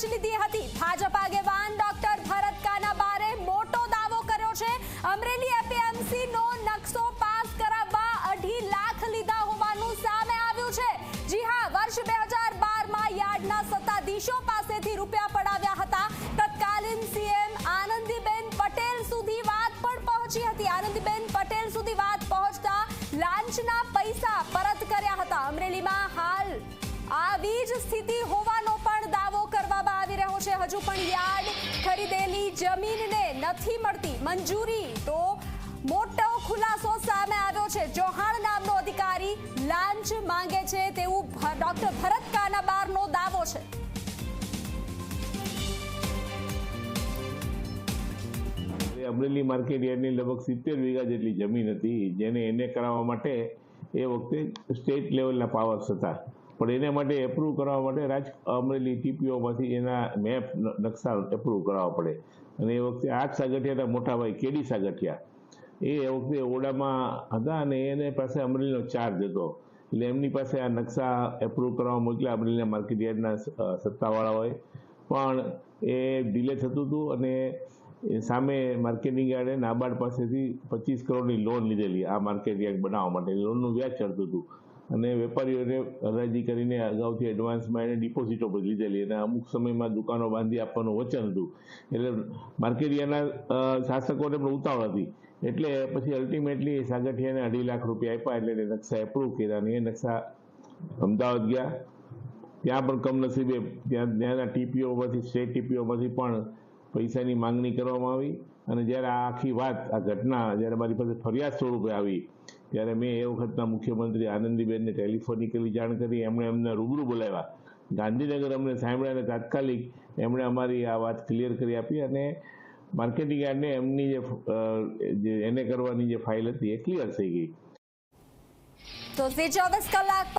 લાંચ લીધી હતી. ભાજપ આગેવાન ડોક્ટર ભરત કાનાબારે મોટો દાવો કર્યો છે. અમરેલી એપીએમસી નો નકશો પાસ કરાવવા અઢી લાખ લીધા હોવાનું સામે આવ્યું છે. જી હા, વર્ષ બે હજાર બારમાં યાર્ડના સત્તાધીશો પાસેથી રૂપિયા પડાવ્યા હતા. તત્કાલીન સીએમ આનંદીબેન પટેલ સુધી વાત પણ પહોંચી હતી. આનંદીબેન પટેલ સુધી વાત પહોંચતા લાંચના પૈસા પરત કર્યા હતા. અમરેલીમાં હાલ આવી જ સ્થિતિ હોવાનો હજુ પણ યાર્ડ ખરીદેલી જમીનને નથી મળતી મંજૂરી તો મોટો ખુલાસો સામે આવ્યો છે. ચૌહાણ નામનો અધિકારી લાંચ માંગે છે તેવું ડોક્ટર ભરત કાનાબારનો દાવો છે. અમરેલી માર્કેટ યાર્ડની લગભગ સિત્તેર વીઘા જેટલી જમીન હતી, જેને એને કરાવવા માટે એ વખતે સ્ટેટ લેવલના પાવર્સ હતા. પણ એને માટે એપ્રુવ કરવા માટે રાજ અમરેલી ટીપીઓમાંથી એના મેપ નકશા એપ્રુવ કરાવવા પડે. અને એ વખતે આઠ સાગઠિયાના મોટા ભાઈ કેડી સાગઠિયા. એ વખતે ઓડામાં હતા અને એને પાસે અમરેલીનો ચાર્જ હતો. એટલે એમની પાસે આ નકશા એપ્રુવ કરવા મોકલ્યા અમરેલીના માર્કેટ યાર્ડના સત્તાવાળાઓએ. પણ એ ડિલે થતું હતું અને સામે માર્કેટિંગ યાર્ડે નાબાર્ડ પાસેથી પચીસ કરોડની લોન લીધેલી આ માર્કેટ યાર્ડ બનાવવા માટે. લોનનું વ્યાજ ચડતું હતું. અને વેપારીઓને હરાજી કરીને અગાઉથી એડવાન્સમાં એને ડિપોઝિટો બધી લીધેલી અને અમુક સમયમાં દુકાનો બાંધી આપવાનું વચન હતું. એટલે માર્કેટિયાના શાસકોને પણ ઉતાવળ હતી. એટલે પછી અલ્ટિમેટલી સાગઠિયાને અઢી લાખ રૂપિયા આપ્યા એટલે નકશા એપ્રુવ કર્યા અને એ નકશા અમદાવાદ ગયા. ત્યાં પણ કમનસીબે ત્યાં, ત્યાંના ટીપીઓમાંથી, સ્ટેટ ટીપીઓમાંથી પણ પૈસાની માંગણી કરવામાં આવી. અને જ્યારે આ આખી વાત, આ ઘટના જ્યારે મારી પાસે ફરિયાદ સ્વરૂપે આવી ત્યારે મેં એ વખતના મુખ્યમંત્રી આનંદીબેનને ટેલિફોનિકલી જાણ કરી, એમણે અમને રૂબરૂ બોલાવ્યા. ગાંધીનગર અમને સાંભળ્યા અને તાત્કાલિક એમણે અમારી આ વાત ક્લિયર કરી આપી અને માર્કેટિંગ યાર્ડને એમની જે એને કરવાની જે ફાઇલ હતી એ ક્લિયર થઈ ગઈ. તે ચોવીસ કલાક